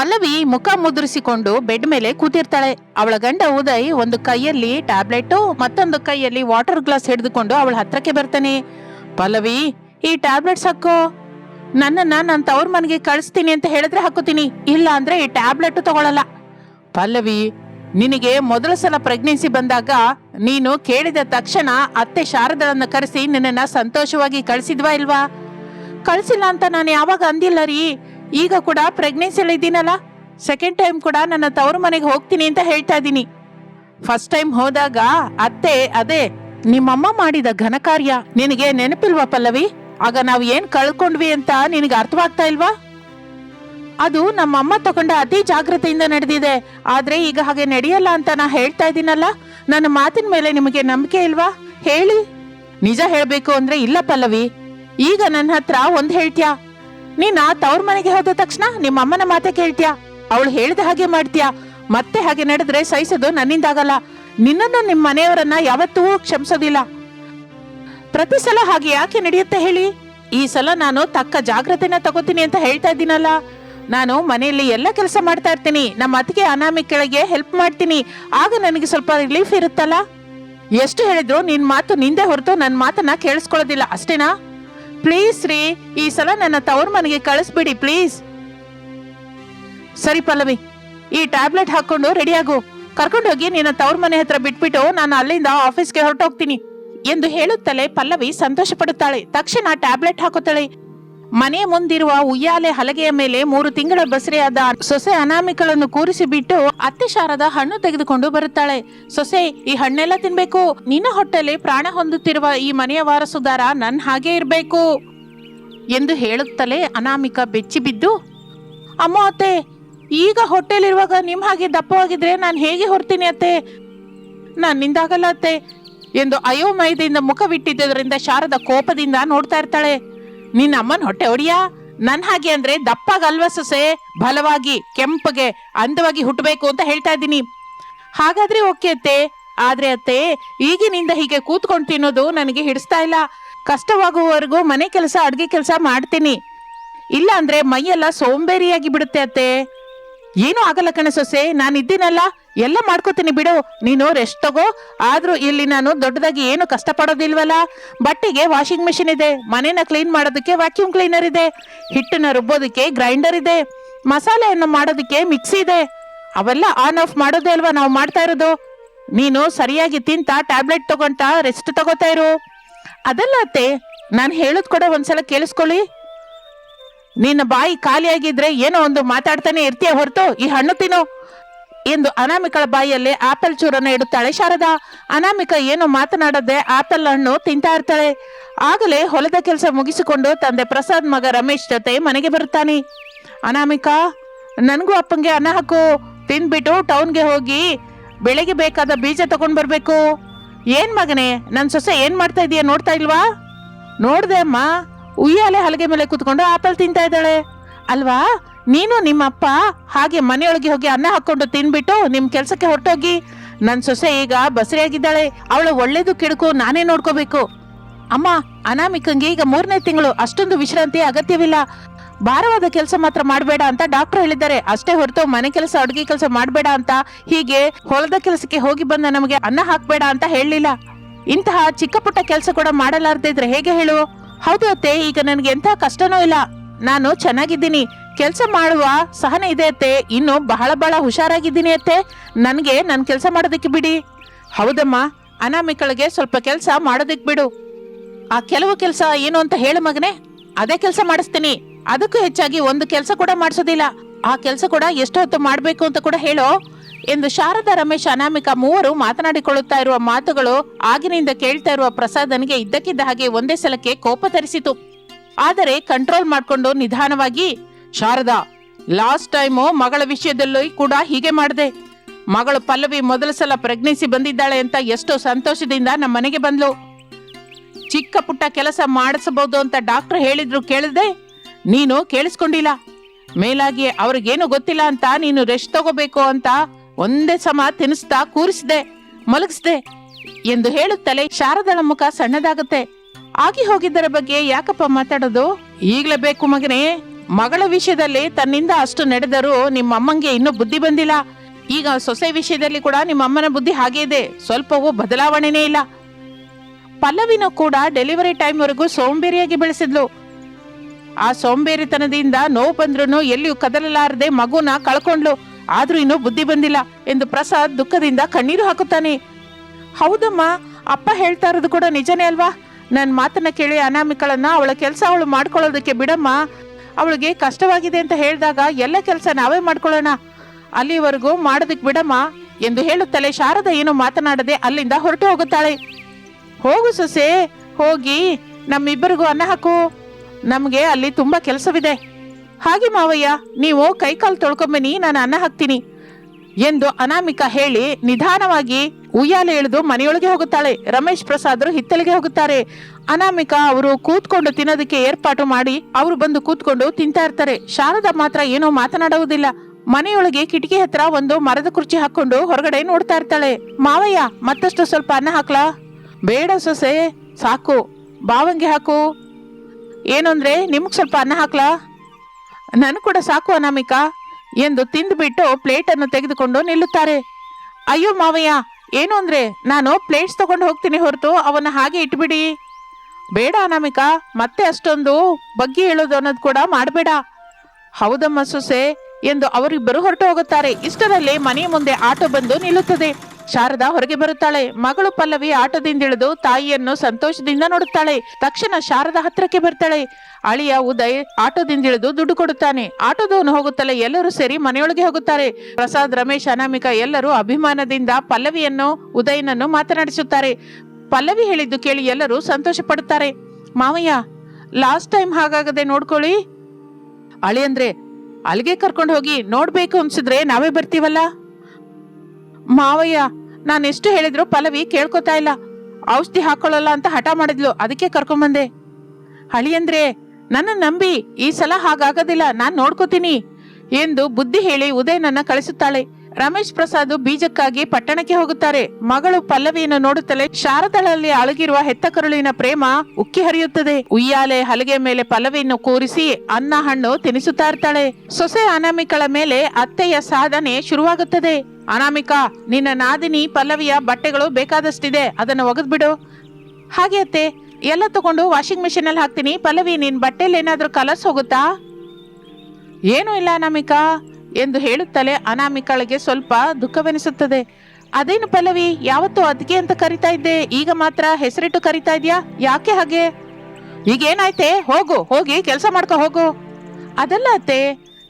ಪಲ್ಲವಿ ಮುಖ ಮುದ್ರಿಸಿಕೊಂಡು ಬೆಡ್ ಮೇಲೆ ಕೂತಿರ್ತಾಳೆ. ಅವಳ ಗಂಡ ಉದಯ್ ಒಂದು ಕೈಯಲ್ಲಿ ಟ್ಯಾಬ್ಲೆಟ್, ಮತ್ತೊಂದು ಕೈಯಲ್ಲಿ ವಾಟರ್ ಗ್ಲಾಸ್ ಹಿಡಿದುಕೊಂಡು ಅವಳ ಹತ್ರಕ್ಕೆ ಬರ್ತಾನೆ. ಪಲ್ಲವಿ, ಈ ಟ್ಯಾಬ್ಲೆಟ್ಸ್ ಹಾಕೋ. ನನ್ನನ್ನ ನಾನು ತವ್ರ ಮನೆಗೆ ಕಳಿಸ್ತೀನಿ ಅಂತ ಹೇಳಿದ್ರೆ ಹಾಕೋತೀನಿ. ಇಲ್ಲ ಅಂದ್ರೆ ಈ ಟ್ಯಾಬ್ಲೆಟ್ ತಗೊಳಲ್ಲ. ಪಲ್ಲವಿ, ನಿನಗೆ ಮೊದಲ ಸಲ ಪ್ರೆಗ್ನೆನ್ಸಿ ಬಂದಾಗ ನೀನು ಕೇಳಿದ ತಕ್ಷಣ ಅತ್ತೆ ಶಾರದನ್ನ ಕರೆಸಿ ನಿನ್ನನ್ನ ಸಂತೋಷವಾಗಿ ಕಳಿಸಿದ್ವಾ ಇಲ್ವಾ? ಕಳಿಸಿಲ್ಲ ಅಂತ ನಾನು ಯಾವಾಗ ಅಂದಿಲ್ಲ ರೀ. ಈಗ ಕೂಡ ಪ್ರೆಗ್ನೆನ್ಸಿಯಲ್ಲಿ ಇದ್ದೀನಲ್ಲ? ಸೆಕೆಂಡ್ ಟೈಮ್ ಕೂಡ ನನ್ನ ತವರು ಮನೆಗೆ ಹೋಗ್ತೀನಿ ಅಂತ ಹೇಳ್ತಾ ಇದ್ದೀನಿ. ಫಸ್ಟ್ ಟೈಮ್ ಹೋದಾಗ ಅತ್ತೆ, ಅದೇ, ನಿಮ್ಮಮ್ಮ ಮಾಡಿದ ಘನ ಕಾರ್ಯ. ನಿನಗೆ ನೆನಪಿಲ್ವಾ ಪಲ್ಲವಿ? ಆಗ ನಾವು ಏನ್ ಕಳ್ಕೊಂಡ್ವಿ ಅಂತ ನಿನಗೆ ಅರ್ಥವಾಗ್ತಾ ಇಲ್ವಾ? ಅದು ನಮ್ಮಮ್ಮ ತಗೊಂಡ ಅತಿ ಜಾಗ್ರತೆಯಿಂದ ನಡೆದಿದೆ. ಆದ್ರೆ ಈಗ ಹಾಗೆ ನಡೆಯಲ್ಲ ಅಂತ ನಾ ಹೇಳ್ತಾ ಇದ್ದೀನಲ್ಲ? ನನ್ನ ಮಾತಿನ ಮೇಲೆ ನಿಮಗೆ ನಂಬಿಕೆ ಇಲ್ವಾ? ಹೇಳಿ. ನಿಜ ಹೇಳಬೇಕು ಅಂದ್ರೆ ಇಲ್ಲ ಪಲ್ಲವಿ. ಈಗ ನನ್ನ ಹತ್ರ ಒಂದ್ ಹೇಳ್ತ್ಯಾ? ನೀನ್ ತವ್ರ ಮನೆಗೆ ಹೋದ ತಕ್ಷಣ ನಿಮ್ಮ ಅಮ್ಮನ ಮಾತೆ ಕೇಳ್ತ್ಯಾ? ಅವಳು ಹೇಳಿದ ಹಾಗೆ ಮಾಡ್ತೀಯಾ? ಮತ್ತೆ ಹಾಗೆ ನಡೆದ್ರೆ ಸಹಿಸೋದು ನನ್ನಿಂದಾಗಲ್ಲ. ನಿನ್ನನ್ನು ನಿಮ್ಮ ಮನೆಯವರನ್ನ ಯಾವತ್ತೂ ಕ್ಷಮಿಸೋದಿಲ್ಲ. ಪ್ರತಿ ಸಲ ಹಾಗೆ ಯಾಕೆ ನಡೆಯುತ್ತೆ ಹೇಳಿ? ಈ ಸಲ ನಾನು ತಕ್ಕ ಜಾಗ್ರತೆನ ತಗೋತೀನಿ ಅಂತ ಹೇಳ್ತಾ ಇದ್ದೀನಲ್ಲ. ನಾನು ಮನೆಯಲ್ಲಿ ಎಲ್ಲ ಕೆಲಸ ಮಾಡ್ತಾ ಇರ್ತೀನಿ. ನಮ್ಮ ಅತ್ತಿಗೆ ಅನಾಮಿಕೆಗಳಿಗೆ ಹೆಲ್ಪ್ ಮಾಡ್ತೀನಿ. ಆಗ ನನಗೆ ಸ್ವಲ್ಪ ರಿಲೀಫ್ ಇರುತ್ತಲ್ಲ? ಎಷ್ಟು ಹೇಳಿದ್ರು ನಿನ್ ಮಾತು ನಿಂದೆ ಹೊರತು ನನ್ನ ಮಾತನ್ನ ಕೇಳಿಸ್ಕೊಳ್ಳೋದಿಲ್ಲ, ಅಷ್ಟೇನಾ? ಪ್ಲೀಸ್ ರೀ ಈ ಸಲ ನನ್ನ ತವರ್ ಮನೆಗೆ ಕಳಿಸ್ಬಿಡಿ ಪ್ಲೀಸ್ ಸರಿ, ಪಲ್ಲವಿ. ಈ ಟ್ಯಾಬ್ಲೆಟ್ ಹಾಕೊಂಡು ರೆಡಿ ಆಗು. ಕರ್ಕೊಂಡು ಹೋಗಿ ನಿನ್ನ ತವ್ರ ಮನೆ ಹತ್ರ ಬಿಟ್ಬಿಟ್ಟು ನಾನು ಅಲ್ಲಿಂದ ಆಫೀಸ್ಗೆ ಹೊರಟೋಗ್ತೀನಿ. ಎಂದು ಹೇಳುತ್ತಲೇ ಪಲ್ಲವಿ ಸಂತೋಷ ಪಡುತ್ತಾಳೆ ತಕ್ಷಣ ಟ್ಯಾಬ್ಲೆಟ್ ಹಾಕುತ್ತಾಳೆ. ಮನೆಯ ಮುಂದಿರುವ ಉಯ್ಯಾಲೆ ಹಲಗೆಯ ಮೇಲೆ ಮೂರು ತಿಂಗಳ ಬಸರೆಯಾದ ಸೊಸೆ ಅನಾಮಿಕಳನ್ನು ಕೂರಿಸಿ ಬಿಟ್ಟು ಅತ್ತೆ ಶಾರದ ಹಣ್ಣು ತೆಗೆದುಕೊಂಡು ಬರುತ್ತಾಳೆ. ಸೊಸೆ, ಈ ಹಣ್ಣೆಲ್ಲ ತಿನ್ಬೇಕು. ನಿನ್ನ ಹೊಟ್ಟೆಲಿ ಪ್ರಾಣ ಹೊಂದುತ್ತಿರುವ ಈ ಮನೆಯ ವಾರಸುದಾರ ನನ್ ಹಾಗೆ ಇರ್ಬೇಕು. ಎಂದು ಹೇಳುತ್ತಲೇ ಅನಾಮಿಕ ಬೆಚ್ಚಿ ಬಿದ್ದು ಅಮ್ಮ ಅತ್ತೆ, ಈಗ ಹೊಟ್ಟೆಲಿರುವಾಗ ನಿಮ್ ಹಾಗೆ ದಪ್ಪವಾಗಿದ್ರೆ ನಾನು ಹೇಗೆ ಹೊರ್ತೀನಿ ಅತ್ತೆ? ನನ್ನಿಂದಾಗಲ್ಲ ಅತ್ತೆ, ಎಂದು ಅಯೋಮಯದಿಂದ ಮುಖವಿಟ್ಟಿದ್ದರಿಂದ ಶಾರದ ಕೋಪದಿಂದ ನೋಡ್ತಾ ಇರ್ತಾಳೆ. ನಿನ್ನ ಅಮ್ಮನ ಹೊಟ್ಟೆ ಹೊಡಿಯಾ? ನನ್ ಹಾಗೆ ಅಂದ್ರೆ ದಪ್ಪಾಗಲ್ವ ಸೊಸೆ? ಬಲವಾಗಿ, ಕೆಂಪಗೆ, ಅಂದವಾಗಿ ಹುಟ್ಟಬೇಕು ಅಂತ ಹೇಳ್ತಾ ಇದ್ದೀನಿ. ಹಾಗಾದ್ರೆ ಓಕೆ ಅತ್ತೆ. ಆದ್ರೆ ಅತ್ತೆ, ಈಗಿನಿಂದ ಹೀಗೆ ಕೂತ್ಕೊಂಡು ತಿನ್ನೋದು ನನಗೆ ಹಿಡಿಸ್ತಾ ಇಲ್ಲ. ಕಷ್ಟವಾಗುವವರೆಗೂ ಮನೆ ಕೆಲಸ, ಅಡ್ಗೆ ಕೆಲಸ ಮಾಡ್ತೀನಿ. ಇಲ್ಲ ಅಂದ್ರೆ ಮೈಯೆಲ್ಲ ಸೋಂಬೇರಿಯಾಗಿ ಬಿಡುತ್ತೆ ಅತ್ತೆ. ಏನೂ ಆಗಲ್ಲ ಕಣ ಸೊಸೆ, ನಾನು ಇದ್ದೀನಲ್ಲ, ಎಲ್ಲ ಮಾಡ್ಕೋತೀನಿ ಬಿಡು. ನೀನು ರೆಸ್ಟ್ ತಗೋ. ಆದ್ರೂ ಇಲ್ಲಿ ನಾನು ದೊಡ್ಡದಾಗಿ ಏನು ಕಷ್ಟ ಪಡೋದಿಲ್ವಲ್ಲ ಬಟ್ಟೆಗೆ ವಾಷಿಂಗ್ ಮೆಷಿನ್ ಇದೆ. ಮನೇನ ಕ್ಲೀನ್ ಮಾಡೋದಕ್ಕೆ ವ್ಯಾಕ್ಯೂಮ್ ಕ್ಲೀನರ್ ಇದೆ. ಹಿಟ್ಟನ್ನ ರುಬ್ಬೋದಕ್ಕೆ ಗ್ರೈಂಡರ್ ಇದೆ. ಮಸಾಲೆಯನ್ನು ಮಾಡೋದಕ್ಕೆ ಮಿಕ್ಸಿ ಇದೆ. ಅವೆಲ್ಲ ಆನ್ ಆಫ್ ಮಾಡೋದೇ ಅಲ್ವಾ ನಾವು ಮಾಡ್ತಾ ಇರೋದು? ನೀನು ಸರಿಯಾಗಿ ತಿಂತ ಟ್ಯಾಬ್ಲೆಟ್ ತಗೊಂತ ರೆಸ್ಟ್ ತಗೋತಾ ಇರು. ಅದಲ್ಲ ಅತ್ತೆ, ನಾನು ಹೇಳೋದು ಕೂಡ ಒಂದ್ಸಲ ಕೇಳಿಸ್ಕೊಳ್ಳಿ. ನಿನ್ನ ಬಾಯಿ ಖಾಲಿಯಾಗಿದ್ರೆ ಏನೋ ಒಂದು ಮಾತಾಡ್ತಾನೆ ಇರ್ತೀಯ ಹೊರತು? ಈ ಹಣ್ಣು ತಿನ್ನು. ಎಂದು ಅನಾಮಿಕಳ ಬಾಯಿಯಲ್ಲಿ ಆಪಲ್ ಚೂರನ್ನ ಇಡುತ್ತಾಳೆ ಶಾರದಾ. ಅನಾಮಿಕ ಏನು ಮಾತನಾಡದೆ ಆಪಲ್ ಹಣ್ಣು ತಿಂತಾ ಇರ್ತಾಳೆ. ಆಗಲೇ ಹೊಲದ ಕೆಲಸ ಮುಗಿಸಿಕೊಂಡು ತಂದೆ ಪ್ರಸಾದ್ ಮಗ ರಮೇಶ್ ಜೊತೆ ಮನೆಗೆ ಬರುತ್ತಾನೆ. ಅನಾಮಿಕಾ, ನನಗೂ ಅಪ್ಪಂಗೆ ಅನ್ನ ಹಾಕು. ತಿಂದ್ಬಿಟ್ಟು ಟೌನ್ಗೆ ಹೋಗಿ ಬೆಳಗ್ಗೆ ಬೇಕಾದ ಬೀಜ ತಗೊಂಡ್ ಬರ್ಬೇಕು. ಏನ್ ಮಗನೇ ನನ್ನ ಸೊಸೆ ಏನ್ ಮಾಡ್ತಾ ಇದೀಯ, ನೋಡ್ತಾ ಇಲ್ವಾ? ನೋಡ್ದೆ ಅಮ್ಮ ಉಯ್ಯಾಲೆ ಹಲಗೆ ಮೇಲೆ ಕೂತ್ಕೊಂಡು ಆಪಲ್ ತಿಂತಾ ಇದ್ದಾಳೆ. ಅಲ್ವಾ? ನೀನು ನಿಮ್ಮ ಅಪ್ಪ ಹಾಗೆ ಮನೆಯೊಳಗೆ ಹೋಗಿ ಅನ್ನ ಹಾಕೊಂಡು ತಿನ್ಬಿಟ್ಟು ನಿಮ್ ಕೆಲ್ಸಕ್ಕೆ ಹೊರಟೋಗಿ. ನನ್ ಸೊಸೆ ಈಗ ಬಸರಿಯಾಗಿದ್ದಾಳೆ. ಅವಳು ಒಳ್ಳೇದು ಕೆಡುಕು ನಾನೇ ನೋಡ್ಕೋಬೇಕು. ಅಮ್ಮ, ಅನಾಮಿಕಂಗೆ ಈಗ ಮೂರನೇ ತಿಂಗಳು. ಅಷ್ಟೊಂದು ವಿಶ್ರಾಂತಿ ಅಗತ್ಯವಿಲ್ಲ. ಭಾರವಾದ ಕೆಲಸ ಮಾತ್ರ ಮಾಡಬೇಡ ಅಂತ ಡಾಕ್ಟರ್ ಹೇಳಿದ್ದಾರೆ. ಅಷ್ಟೇ ಹೊರತು ಮನೆ ಕೆಲಸ, ಅಡುಗೆ ಕೆಲಸ ಮಾಡಬೇಡ ಅಂತ. ಹೀಗೆ ಹೊಲದ ಕೆಲಸಕ್ಕೆ ಹೋಗಿ ಬಂದ ನಮಗೆ ಅನ್ನ ಹಾಕ್ಬೇಡ ಅಂತ ಹೇಳಲಿಲ್ಲ. ಇಂತಹ ಚಿಕ್ಕ ಪುಟ್ಟ ಕೆಲಸ ಕೂಡ ಮಾಡಲಾರ್ದಿದ್ರೆ ಹೇಗೆ ಹೇಳು? ಹೌದು ಅತ್ತೆ, ಈಗ ನನಗೆ ಎಂಥ ಕಷ್ಟನೂ ಇಲ್ಲ. ನಾನು ಚೆನ್ನಾಗಿದ್ದೀನಿ. ಕೆಲಸ ಮಾಡುವ ಸಹನೆ ಇದೆ ಅತ್ತೆ. ಇನ್ನು ಬಹಳ ಬಹಳ ಹುಷಾರಾಗಿದ್ದೀನಿ ಅತ್ತೆ. ನನಗೆ ನನ್ನ ಕೆಲಸ ಮಾಡೋದಕ್ಕೆ ಬಿಡಿ. ಹೌದಮ್ಮ, ಅನಾಮಿಕಳಿಗೆ ಸ್ವಲ್ಪ ಕೆಲಸ ಮಾಡೋದಕ್ಕೆ ಬಿಡು. ಆ ಕೆಲವು ಕೆಲಸ ಏನು ಅಂತ ಹೇಳು ಮಗನೇ. ಅದೇ ಕೆಲಸ ಮಾಡಿಸ್ತೀನಿ. ಅದಕ್ಕೂ ಹೆಚ್ಚಾಗಿ ಒಂದು ಕೆಲಸ ಕೂಡ ಮಾಡಿಸೋದಿಲ್ಲ. ಆ ಕೆಲಸ ಕೂಡ ಎಷ್ಟು ಹೊತ್ತು ಮಾಡಬೇಕು ಅಂತ ಕೂಡ ಹೇಳೋ ಎಂದು ಶಾರದಾ ರಮೇಶ್ ಅನಾಮಿಕ ಮೂವರು ಮಾತನಾಡಿಕೊಳ್ಳುತ್ತಾ ಇರುವ ಮಾತುಗಳು ಆಗಿನಿಂದ ಕೇಳ್ತಾ ಇರುವ ಪ್ರಸಾದನಿಗೆ ಇದ್ದಕ್ಕಿದ್ದ ಹಾಗೆ ಒಂದೇ ಸಲಕ್ಕೆ ಕೋಪ ತರಿಸಿತು. ಆದರೆ ಕಂಟ್ರೋಲ್ ಮಾಡಿಕೊಂಡು ನಿಧಾನವಾಗಿ, ಶಾರದಾ ಲಾಸ್ಟ್ ಟೈಮು ಮಗಳ ವಿಷಯದಲ್ಲೂ ಕೂಡ ಹೀಗೆ ಮಾಡಿದೆ. ಮಗಳು ಪಲ್ಲವಿ ಮೊದಲ ಸಲ ಪ್ರೆಗ್ನೆನ್ಸಿ ಬಂದಿದ್ದಾಳೆ ಅಂತ ಎಷ್ಟು ಸಂತೋಷದಿಂದ ನಮ್ಮ ಮನೆಗೆ ಬಂದ್ಲು. ಚಿಕ್ಕ ಪುಟ್ಟ ಕೆಲಸ ಮಾಡಿಸಬಹುದು ಅಂತ ಡಾಕ್ಟರ್ ಹೇಳಿದ್ರು ಕೇಳಿದೆ. ನೀನು ಕೇಳಿಸ್ಕೊಂಡಿಲ್ಲ. ಮೇಲಾಗಿ ಅವ್ರಿಗೇನು ಗೊತ್ತಿಲ್ಲ ಅಂತ ನೀನು ರೆಸ್ಟ್ ತಗೋಬೇಕು ಅಂತ ಒಂದೇ ಸಮ ತಿನ್ನಿಸ್ತಾ ಕೂರಿಸಿದೆ, ಮಲಗಿಸ್ದೆ ಎಂದು ಹೇಳುತ್ತಲೇ ಶಾರದಳ ಮುಖ ಸಣ್ಣದಾಗುತ್ತೆ. ಆಗಿ ಹೋಗಿದ್ದರ ಬಗ್ಗೆ ಯಾಕಪ್ಪ ಮಾತಾಡೋದು? ಈಗಲೇ ಬೇಕು ಮಗನೇ. ಮಗಳ ವಿಷಯದಲ್ಲಿ ತನ್ನಿಂದ ಅಷ್ಟು ನಡೆದರೂ ನಿಮ್ಮ ಅಮ್ಮಂಗೆ ಇನ್ನೂ ಬುದ್ಧಿ ಬಂದಿಲ್ಲ. ಈಗ ಸೊಸೆ ವಿಷಯದಲ್ಲಿ ಕೂಡ ನಿಮ್ಮ ಅಮ್ಮನ ಬುದ್ಧಿ ಹಾಗೆ ಇದೆ. ಸ್ವಲ್ಪವೂ ಬದಲಾವಣೆನೇ ಇಲ್ಲ. ಪಲ್ಲವಿನೂ ಕೂಡ ಡೆಲಿವರಿ ಟೈಮ್ವರೆಗೂ ಸೋಂಬೇರಿಯಾಗಿ ಬೆಳೆಸಿದ್ಲು. ಆ ಸೋಂಬೇರಿತನದಿಂದ ನೋವು ಬಂದ್ರೂ ಎಲ್ಲಿಯೂ ಕದಲಲಾರದೆ ಮಗುನ ಕಳ್ಕೊಂಡ್ಲು. ಆದ್ರೂ ಇನ್ನೂ ಬುದ್ಧಿ ಬಂದಿಲ್ಲ ಎಂದು ಪ್ರಸಾದ್ ದುಃಖದಿಂದ ಕಣ್ಣೀರು ಹಾಕುತ್ತಾನೆ. ಹೌದಮ್ಮ, ಅಪ್ಪ ಹೇಳ್ತಾ ಇರೋದು ಕೂಡ ನಿಜನೇ ಅಲ್ವಾ? ನನ್ನ ಮಾತನ್ನ ಕೇಳಿ ಅನಾಮಿಕಳನ್ನ ಅವಳ ಕೆಲಸ ಅವಳು ಮಾಡ್ಕೊಳ್ಳೋದಕ್ಕೆ ಬಿಡಮ್ಮ. ಅವಳಿಗೆ ಕಷ್ಟವಾಗಿದೆ ಅಂತ ಹೇಳಿದಾಗ ಎಲ್ಲ ಕೆಲಸ ನಾವೇ ಮಾಡ್ಕೊಳ್ಳೋಣ. ಅಲ್ಲಿವರೆಗೂ ಮಾಡೋದಕ್ಕೆ ಬಿಡಮ್ಮ ಎಂದು ಹೇಳುತ್ತಲೇ ಶಾರದ ಏನು ಮಾತನಾಡದೆ ಅಲ್ಲಿಂದ ಹೊರಟು ಹೋಗುತ್ತಾಳೆ. ಹೋಗು ಸೊಸೆ, ಹೋಗಿ ನಮ್ಮಿಬ್ಬರಿಗೂ ಅನ್ನ ಹಾಕು. ನಮಗೆ ಅಲ್ಲಿ ತುಂಬಾ ಕೆಲಸವಿದೆ. ಹಾಗೆ ಮಾವಯ್ಯ, ನೀವು ಕೈಕಾಲು ತೊಳ್ಕೊಂಬನಿ ನಾನು ಅನ್ನ ಹಾಕ್ತೀನಿ ಎಂದು ಅನಾಮಿಕ ಹೇಳಿ ನಿಧಾನವಾಗಿ ಉಯ್ಯಾಲೆ ಇಳಿದು ಮನೆಯೊಳಗೆ ಹೋಗುತ್ತಾಳೆ. ರಮೇಶ್ ಪ್ರಸಾದರು ಹಿತ್ತಲಿಗೆ ಹೋಗುತ್ತಾರೆ. ಅನಾಮಿಕಾ ಅವರು ಕೂತ್ಕೊಂಡು ತಿನ್ನೋದಕ್ಕೆ ಏರ್ಪಾಟು ಮಾಡಿ ಅವರು ಬಂದು ಕೂತ್ಕೊಂಡು ತಿಂತಾ ಇರ್ತಾರೆ. ಶಾರದಾ ಮಾತ್ರ ಏನೋ ಮಾತನಾಡುವುದಿಲ್ಲ. ಮನೆಯೊಳಗೆ ಕಿಟಕಿ ಹತ್ರ ಒಂದು ಮರದ ಕುರ್ಚಿ ಹಾಕೊಂಡು ಹೊರಗಡೆ ನೋಡ್ತಾ ಇರ್ತಾಳೆ. ಮಾವಯ್ಯ, ಮತ್ತಷ್ಟು ಸ್ವಲ್ಪ ಅನ್ನ ಹಾಕ್ಲಾ? ಬೇಡ ಸೊಸೆ, ಸಾಕು. ಬಾವಂಗೆ ಹಾಕು. ಏನಂದ್ರೆ ನಿಮ್ಗೆ ಸ್ವಲ್ಪ ಅನ್ನ ಹಾಕ್ಲಾ? ನನ್ ಕೂಡ ಸಾಕು ಅನಾಮಿಕ ಎಂದು ತಿಂದುಬಿಟ್ಟು ಪ್ಲೇಟನ್ನು ತೆಗೆದುಕೊಂಡು ನಿಲ್ಲುತ್ತಾರೆ. ಅಯ್ಯೋ ಮಾವಯ್ಯ, ಏನು ಅಂದರೆ? ನಾನು ಪ್ಲೇಟ್ಸ್ ತಗೊಂಡು ಹೋಗ್ತೀನಿ ಹೊರತು ಅವನ್ನ ಹಾಗೆ ಇಟ್ಬಿಡಿ. ಬೇಡ ಅನಾಮಿಕ, ಮತ್ತೆ ಅಷ್ಟೊಂದು ಬಗ್ಗಿ ಹೇಳೋದು ಅನ್ನೋದು ಕೂಡ ಮಾಡಬೇಡ. ಹೌದಮ್ಮ ಸೊಸೆ ಎಂದು ಅವರಿಬ್ಬರು ಹೊರಟು ಹೋಗುತ್ತಾರೆ. ಇಷ್ಟರಲ್ಲಿ ಮನೆಯ ಮುಂದೆ ಆಟೋ ಬಂದು ನಿಲ್ಲುತ್ತದೆ. ಶಾರದಾ ಹೊರಗೆ ಬರುತ್ತಾಳೆ. ಮಗಳು ಪಲ್ಲವಿ ಆಟೋದಿಂದಿಳಿದು ತಾಯಿಯನ್ನು ಸಂತೋಷದಿಂದ ನೋಡುತ್ತಾಳೆ. ತಕ್ಷಣ ಶಾರದಾ ಹತ್ರಕ್ಕೆ ಬರ್ತಾಳೆ. ಅಳಿಯ ಉದಯ್ ಆಟೋದಿಂದಿಳಿದು ದುಡ್ಡು ಕೊಡುತ್ತಾನೆ. ಆಟೋದವನು ಹೋಗುತ್ತಲೇ ಎಲ್ಲರೂ ಸೇರಿ ಮನೆಯೊಳಗೆ ಹೋಗುತ್ತಾರೆ. ಪ್ರಸಾದ್, ರಮೇಶ್, ಅನಾಮಿಕ ಎಲ್ಲರೂ ಅಭಿಮಾನದಿಂದ ಪಲ್ಲವಿಯನ್ನು, ಉದಯನನ್ನು ಮಾತನಾಡಿಸುತ್ತಾರೆ. ಪಲ್ಲವಿ ಹೇಳಿದ್ದು ಕೇಳಿ ಎಲ್ಲರೂ ಸಂತೋಷ ಪಡುತ್ತಾರೆ ಮಾವಯ್ಯ ಲಾಸ್ಟ್ ಟೈಮ್ ಹಾಗಾಗದೆ ನೋಡ್ಕೊಳ್ಳಿ. ಅಳಿ ಅಂದ್ರೆ, ಅಲ್ಲಿಗೆ ಕರ್ಕೊಂಡು ಹೋಗಿ ನೋಡ್ಬೇಕು ಅನ್ಸಿದ್ರೆ ನಾವೇ ಬರ್ತೀವಲ್ಲ? ಮಾವಯ್ಯ ನಾನು ಎಷ್ಟು ಹೇಳಿದ್ರು ಪಲ್ಲವಿ ಕೇಳ್ಕೊತಾ ಇಲ್ಲ. ಔಷಧಿ ಹಾಕೊಳ್ಳಲ್ಲ ಅಂತ ಹಠ ಮಾಡಿದ್ಲು. ಅದಕ್ಕೆ ಕರ್ಕೊಂಬಂದೆ ಹಳಿಯಂದ್ರೆ ನನ್ನ ನಂಬಿ ಈ ಸಲ ಹಾಗಾಗೋದಿಲ್ಲ. ನಾನು ನೋಡ್ಕೋತೀನಿ. ಎಂದು ಬುದ್ಧಿ ಹೇಳಿ ಉದಯನನ್ನ ಕಳಿಸುತ್ತಾಳೆ. ರಮೇಶ್ ಪ್ರಸಾದ್ ಬೀಜಕ್ಕಾಗಿ ಪಟ್ಟಣಕ್ಕೆ ಹೋಗುತ್ತಾರೆ. ಮಗಳು ಪಲ್ಲವಿಯನ್ನು ನೋಡುತ್ತಲೇ ಶಾರದಳಲ್ಲಿ ಅಳಗಿರುವ ಹೆತ್ತ ಕರುಳಿನ ಪ್ರೇಮ ಉಕ್ಕಿ ಹರಿಯುತ್ತದೆ. ಉಯ್ಯಾಲೆ ಹಲಗೆ ಮೇಲೆ ಪಲ್ಲವಿಯನ್ನು ಕೂರಿಸಿ ಅನ್ನ, ಹಣ್ಣು ತಿನಿಸುತ್ತಾ ಇರ್ತಾಳೆ. ಸೊಸೆ ಅನಾಮಿಕಳ ಮೇಲೆ ಅತ್ತೆಯ ಸಾಧನೆ ಶುರುವಾಗುತ್ತದೆ. ಅನಾಮಿಕಾ, ನಿನ್ನ ನಾದಿನಿ ಪಲ್ಲವಿಯ ಬಟ್ಟೆಗಳು ಬೇಕಾದಷ್ಟಿದೆ, ಅದನ್ನು ಒಗೆದ್ಬಿಡು. ಹಾಗೆ ಅತ್ತೆ, ಎಲ್ಲ ತಗೊಂಡು ವಾಷಿಂಗ್ ಮಿಷಿನಲ್ಲಿ ಹಾಕ್ತೀನಿ. ಪಲ್ಲವಿ, ನಿನ್ ಬಟ್ಟೆಲಿ ಏನಾದರೂ ಕಲರ್ಸ್ ಹೋಗುತ್ತಾ? ಏನೂ ಇಲ್ಲ ಅನಾಮಿಕಾ, ಎಂದು ಹೇಳುತ್ತಲೇ ಅನಾಮಿಕಳಿಗೆ ಸ್ವಲ್ಪ ದುಃಖವೆನಿಸುತ್ತದೆ. ಅದೇನು ಪಲ್ಲವಿ, ಯಾವತ್ತು ಅದಕ್ಕೆ ಅಂತ ಕರಿತಾ ಇದ್ದೆ, ಈಗ ಮಾತ್ರ ಹೆಸರಿಟ್ಟು ಕರಿತಾ ಇದ್ಯಾ? ಯಾಕೆ ಹಾಗೆ? ಈಗ ಏನಾಯ್ತೆ ಹೋಗು, ಹೋಗಿ ಕೆಲಸ ಮಾಡ್ಕೊ, ಹೋಗು. ಅದಲ್ಲ ಅತ್ತೆ,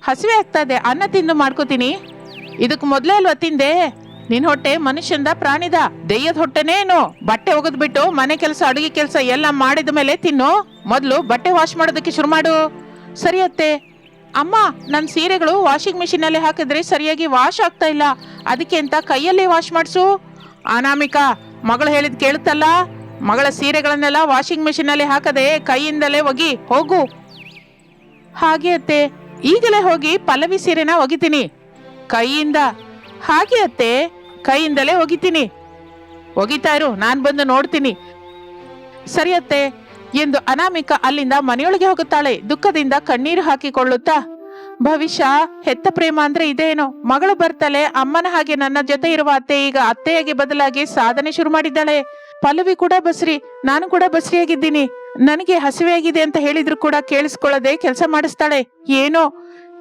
ಹಸಿವೆ ಆಗ್ತಾ ಇದೆ, ಅನ್ನ ತಿಂದು ಮಾಡ್ಕೋತೀನಿ. ಇದಕ್ ಮೊದ್ಲೇ ಅಲ್ವಾ ತಿಂದೆ? ನಿನ್ ಹೊಟ್ಟೆ ಮನುಷ್ಯಂದ ಪ್ರಾಣಿದ. ದೆಯ್ಯದ ಹೊಟ್ಟೆನೇನು ಬಟ್ಟೆ ಒಗೆದ್ಬಿಟ್ಟು ಮನೆ ಕೆಲಸ, ಅಡುಗೆ ಕೆಲಸ ಎಲ್ಲ ಮಾಡಿದ ಮೇಲೆ ತಿನ್ನು. ಮೊದಲು ಬಟ್ಟೆ ವಾಶ್ ಮಾಡೋದಕ್ಕೆ ಶುರು ಮಾಡು. ಸರಿ ಅತ್ತೆ. ಅಮ್ಮ ನನ್ನ ಸೀರೆಗಳು ವಾಷಿಂಗ್ ಮಿಷಿನ್ ಅಲ್ಲಿ ಹಾಕಿದ್ರೆ ಸರಿಯಾಗಿ ವಾಶ್ ಆಗ್ತಾ ಇಲ್ಲ. ಅದಕ್ಕೆ ಅಂತ ಕೈಯಲ್ಲಿ ವಾಶ್ ಮಾಡಿಸು? ಅನಾಮಿಕಾ, ಮಗಳು ಹೇಳಿದ್ ಕೇಳುತ್ತಲ್ಲ? ಮಗಳ ಸೀರೆಗಳನ್ನೆಲ್ಲ ವಾಷಿಂಗ್ ಮಿಷಿನ್ ಅಲ್ಲಿ ಹಾಕದೆ ಕೈಯಿಂದಲೇ ಒಗಿ, ಹೋಗು. ಹಾಗೆ ಅತ್ತೆ. ಈಗಲೇ ಹೋಗಿ ಪಲ್ಲವಿ ಸೀರೆನ ಒಗಿತೀನಿ. ಕೈಯಿಂದ ಹಾಗೆ ಅತ್ತೆ, ಕೈಯಿಂದಲೇ ಒಗಿತೀನಿ. ಒಗಿತಾ ಇರು, ನಾನು ಬಂದು ನೋಡ್ತೀನಿ. ಸರಿ ಅತ್ತೆ, ಎಂದು ಅನಾಮಿಕ ಅಲ್ಲಿಂದ ಮನೆಯೊಳಗೆ ಹೋಗುತ್ತಾಳೆ. ದುಃಖದಿಂದ ಕಣ್ಣೀರು ಹಾಕಿಕೊಳ್ಳುತ್ತಾ, ಭವಿಷ್ಯ, ಹೆತ್ತ ಪ್ರೇಮ ಅಂದ್ರೆ ಇದೇನು? ಮಗಳು ಬರ್ತಲೆ ಅಮ್ಮನ ಹಾಗೆ ನನ್ನ ಜೊತೆ ಇರುವ ಅತ್ತೆ ಈಗ ಅತ್ತೆಯಾಗಿ ಬದಲಾಗಿ ಸಾಧನೆ ಶುರು ಮಾಡಿದ್ದಾಳೆ. ಪಲ್ಲವಿ ಕೂಡ ಬಸ್ರಿ, ನಾನು ಕೂಡ ಬಸ್ರಿಯಾಗಿದ್ದೀನಿ. ನನಗೆ ಹಸಿವೆಯಾಗಿದೆ ಅಂತ ಹೇಳಿದ್ರು ಕೂಡ ಕೇಳಿಸ್ಕೊಳ್ಳದೆ ಕೆಲಸ ಮಾಡಿಸ್ತಾಳೆ. ಏನೋ?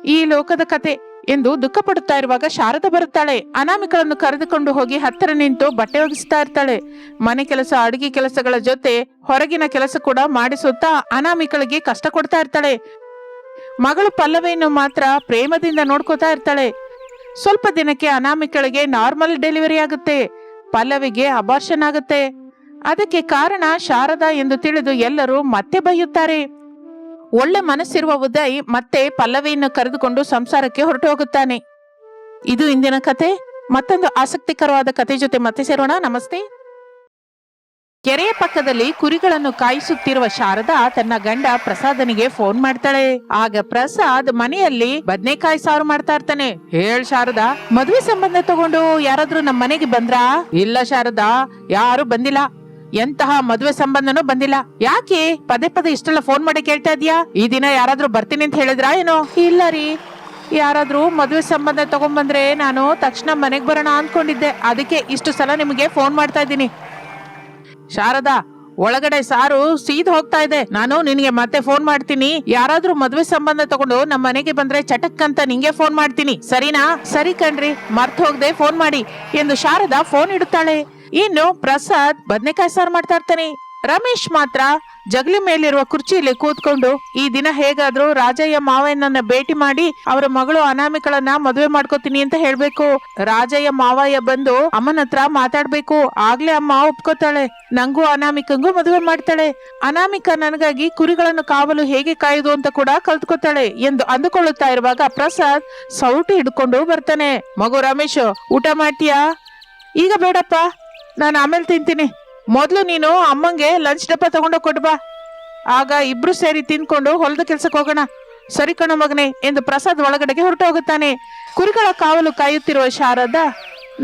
ಈ ಲೋಕದ ಕತೆ. ಎಂದು ದುಃಖ ಪಡುತ್ತಾ ಇರುವಾಗ ಶಾರದ ಬರುತ್ತಾಳೆ. ಅನಾಮಿಕಳನ್ನು ಕರೆದುಕೊಂಡು ಹೋಗಿ ಹತ್ತಿರ ನಿಂತು ಬಟ್ಟೆ ಒಗಿಸ್ತಾ ಇರ್ತಾಳೆ. ಮನೆ ಕೆಲಸ, ಅಡುಗೆ ಕೆಲಸಗಳ ಜೊತೆ ಹೊರಗಿನ ಕೆಲಸ ಕೂಡ ಮಾಡಿಸುತ್ತಾ ಅನಾಮಿಕಳಿಗೆ ಕಷ್ಟ ಕೊಡ್ತಾ ಇರ್ತಾಳೆ. ಮಗಳು ಪಲ್ಲವಿಯನ್ನು ಮಾತ್ರ ಪ್ರೇಮದಿಂದ ನೋಡ್ಕೋತಾ ಇರ್ತಾಳೆ. ಸ್ವಲ್ಪ ದಿನಕ್ಕೆ ಅನಾಮಿಕಳಿಗೆ ನಾರ್ಮಲ್ ಡೆಲಿವರಿ ಆಗುತ್ತೆ. ಪಲ್ಲವಿಗೆ ಅಬಾರ್ಷನ್ ಆಗುತ್ತೆ. ಅದಕ್ಕೆ ಕಾರಣ ಶಾರದಾ ಎಂದು ತಿಳಿದು ಎಲ್ಲರೂ ಮತ್ತೆ ಬೈಯುತ್ತಾರೆ. ಒಳ್ಳೆ ಮನಸ್ಸಿರುವ ಉದಯ್ ಮತ್ತೆ ಪಲ್ಲವಿಯನ್ನು ಕರೆದುಕೊಂಡು ಸಂಸಾರಕ್ಕೆ ಹೊರಟು ಹೋಗುತ್ತಾನೆ ಇದು ಇಂದಿನ ಕತೆ. ಮತ್ತೊಂದು ಆಸಕ್ತಿಕರವಾದ ಕತೆ ಜೊತೆ ಮತ್ತೆ ಸೇರೋಣ. ನಮಸ್ತೆ. ಕೆರೆಯ ಪಕ್ಕದಲ್ಲಿ ಕುರಿಗಳನ್ನು ಕಾಯಿಸುತ್ತಿರುವ ಶಾರದಾ ತನ್ನ ಗಂಡ ಪ್ರಸಾದನಿಗೆ ಫೋನ್ ಮಾಡ್ತಾಳೆ. ಆಗ ಪ್ರಸಾದ್ ಮನೆಯಲ್ಲಿ ಬದ್ನೆಕಾಯಿ ಸಾರು ಮಾಡ್ತಾ ಇರ್ತಾನೆ. ಹೇಳ್ ಶಾರದಾ, ಮದುವೆ ಸಂಬಂಧ ತಗೊಂಡು ಯಾರಾದ್ರೂ ನಮ್ಮ ಮನೆಗೆ ಬಂದ್ರಾ? ಇಲ್ಲ ಶಾರದಾ, ಯಾರು ಬಂದಿಲ್ಲ. ಎಂತಹ ಮದುವೆ ಸಂಬಂಧನೂ ಬಂದಿಲ್ಲ. ಯಾಕೆ? ಪದೇ ಪದೇ ಇಷ್ಟೆಲ್ಲ ಫೋನ್ ಮಾಡಿ ಕೇಳ್ತಾ ಇದೀಯಾ ಈ ದಿನ ಯಾರಾದ್ರೂ ಬರ್ತೀನಿ ಅಂತ ಹೇಳಿದ್ರಾ ಏನೋ? ಇಲ್ಲ ರೀ. ಯಾರಾದ್ರೂ ಮದುವೆ ಸಂಬಂಧ ತಗೊಂಡ್ಬಂದ್ರೆ ನಾನು ತಕ್ಷಣ ಮನೆಗೆ ಬರೋಣ ಅನ್ಕೊಂಡಿದ್ದೆ. ಅದಕ್ಕೆ ಇಷ್ಟು ಸಲ ನಿಮಗೆ ಫೋನ್ ಮಾಡ್ತಾ ಇದ್ದೀನಿ. ಶಾರದಾ ಒಳಗಡೆ ಸಾರು ಸೀದ್ ಹೋಗ್ತಾ ಇದೆ. ನಾನು ನಿನಗೆ ಮತ್ತೆ ಫೋನ್ ಮಾಡ್ತೀನಿ. ಯಾರಾದ್ರೂ ಮದ್ವೆ ಸಂಬಂಧ ತಗೊಂಡು ನಮ್ಮ ಮನೆಗೆ ಬಂದ್ರೆ ಚಟಕ್ ಅಂತ ನಿಂಗೆ ಫೋನ್ ಮಾಡ್ತೀನಿ. ಸರಿನಾ? ಸರಿ ಕಣ್ರಿ. ಮರ್ತ್ ಹೋಗದೆ ಫೋನ್ ಮಾಡಿ. ಎಂದು ಶಾರದಾ ಫೋನ್ ಇಡುತ್ತಾಳೆ. ಇನ್ನು ಪ್ರಸಾದ್ ಬದ್ನೆಕಾಯಿ ಸಾರು ಮಾಡ್ತಾ ಇರ್ತಾನೆ. ರಮೇಶ್ ಮಾತ್ರ ಜಗಲಿ ಮೇಲಿರುವ ಕುರ್ಚಿಯಲ್ಲಿ ಕೂತ್ಕೊಂಡು, ಈ ದಿನ ಹೇಗಾದ್ರೂ ರಾಜಯ್ಯ ಮಾವಯ್ಯನನ್ನ ಭೇಟಿ ಮಾಡಿ ಅವರ ಮಗಳು ಅನಾಮಿಕಳನ್ನ ಮದುವೆ ಮಾಡ್ಕೋತೀನಿ ಅಂತ ಹೇಳ್ಬೇಕು. ರಾಜಯ್ಯ ಮಾವಯ್ಯ ಬಂದು ಅಮ್ಮನ ಹತ್ರ ಮಾತಾಡ್ಬೇಕು. ಆಗ್ಲೇ ಅಮ್ಮ ಒಪ್ಕೋತಾಳೆ. ನಂಗೂ ಅನಾಮಿಕಂಗೂ ಮದುವೆ ಮಾಡ್ತಾಳೆ. ಅನಾಮಿಕ ನನಗಾಗಿ ಕುರಿಗಳನ್ನು ಕಾವಲು ಹೇಗೆ ಕಾಯ್ದು ಅಂತ ಕೂಡ ಕಲ್ತ್ಕೋತಾಳೆ ಎಂದು ಅಂದುಕೊಳ್ಳುತ್ತಾ ಇರುವಾಗ ಪ್ರಸಾದ್ ಸೌಟು ಹಿಡ್ಕೊಂಡು ಬರ್ತಾನೆ. ಮಗು ರಮೇಶ್, ಊಟ ಮಾಡ್ತೀಯಾ? ಈಗ ಬೇಡಪ್ಪ. ನಾನು ಆಮೇಲೆ ತಿಂತೀನಿ. ಮೊದ್ಲು ನೀನು ಅಮ್ಮಂಗೆ ಲಂಚ್ ಡಬ್ಬ ತಗೊಂಡೋಗಿ ಕೊಟ್ಟು ಬಾ. ಆಗ ಇಬ್ರು ಸೇರಿ ತಿನ್ಕೊಂಡು ಹೊಲದ ಕೆಲ್ಸಕ್ಕೆ ಹೋಗೋಣ. ಸರಿ ಕಣ ಮಗನೆ ಎಂದು ಪ್ರಸಾದ್ ಒಳಗಡೆಗೆ ಹೊರಟು ಹೋಗುತ್ತಾನೆ ಕುರಿಗಳ ಕಾವಲು ಕಾಯುತ್ತಿರುವ ಶಾರದಾ,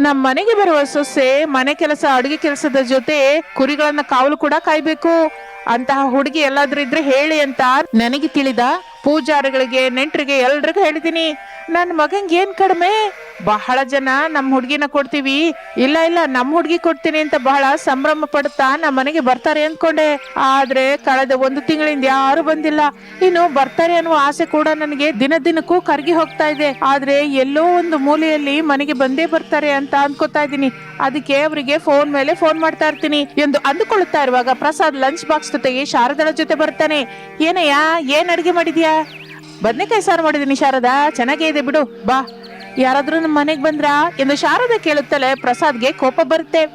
ನಮ್ಮ ಮನೆಗೆ ಬರುವ ಸೊಸೆ ಮನೆ ಕೆಲಸ, ಅಡುಗೆ ಕೆಲಸದ ಜೊತೆ ಕುರಿಗಳನ್ನ ಕಾವಲು ಕೂಡ ಕಾಯ್ಬೇಕು. ಅಂತಹ ಹುಡುಗಿ ಎಲ್ಲಾದ್ರೂ ಇದ್ರೆ ಹೇಳಿ ಅಂತ ನನಗೆ ತಿಳಿದ ಪೂಜಾರಿಗಳಿಗೆ, ನೆಂಟರಿಗೆ ಎಲ್ರಿಗೂ ಹೇಳಿದೀನಿ ನನ್ನ ಮಗಂಗೆ ಏನ್ ಕಡಿಮೆ? ಬಹಳ ಜನ ನಮ್ಮ ಹುಡುಗಿನ ಕೊಡ್ತೀವಿ. ಇಲ್ಲ ಇಲ್ಲ ನಮ್ಮ ಹುಡುಗಿ ಕೊಡ್ತೀನಿ ಅಂತ ಬಹಳ ಸಂಭ್ರಮ ಪಡುತ್ತಾ ನಮ್ಮ ಮನೆಗೆ ಬರ್ತಾರೆ ಅನ್ಕೊಂಡೆ. ಆದ್ರೆ ಕಳೆದ ಒಂದು ತಿಂಗಳಿಂದ ಯಾರು ಬಂದಿಲ್ಲ. ಇನ್ನು ಬರ್ತಾರೆ ಅನ್ನುವ ಆಸೆ ಕೂಡ ನನಗೆ ದಿನ ದಿನಕ್ಕೂ ಕರಗಿ ಹೋಗ್ತಾ ಇದೆ. ಆದ್ರೆ ಎಲ್ಲೋ ಒಂದು ಮೂಲೆಯಲ್ಲಿ ಮನೆಗೆ ಬಂದೇ ಬರ್ತಾರೆ ಅಂತ ಅನ್ಕೋತಾ ಇದ್ದೀನಿ. ಅದಕ್ಕೆ ಅವರಿಗೆ ಫೋನ್ ಮೇಲೆ ಫೋನ್ ಮಾಡ್ತಾ ಇರ್ತೀನಿ. ಎಂದು ಅಂದುಕೊಳ್ಳುತ್ತಾ ಇರುವಾಗ ಪ್ರಸಾದ್ ಲಂಚ್ ಬಾಕ್ಸ್ ಜೊತೆಗೆ ಶಾರದಳ ಜೊತೆ ಬರ್ತಾನೆ. ಏನಯ್ಯ, ಏನ್ ಅಡಿಗೆ ಮಾಡಿದ್ಯಾ? ಬದ್ನೆಕಾಯಿ ಸಾರು ಮಾಡಿದ್ದೀನಿ ಶಾರದಾ. ಚೆನ್ನಾಗೇ ಇದೆ ಬಿಡು. ಬಾ. ಯಾರಾದ್ರೂ ನಮ್ಮ ಮನೆಗ್ ಬಂದ್ರಾ? ಎಂದು ಶಾರದಾ ಕೇಳುತ್ತಲೇ ಪ್ರಸಾದ್ಗೆ ಕೋಪ ಬರುತ್ತೆ.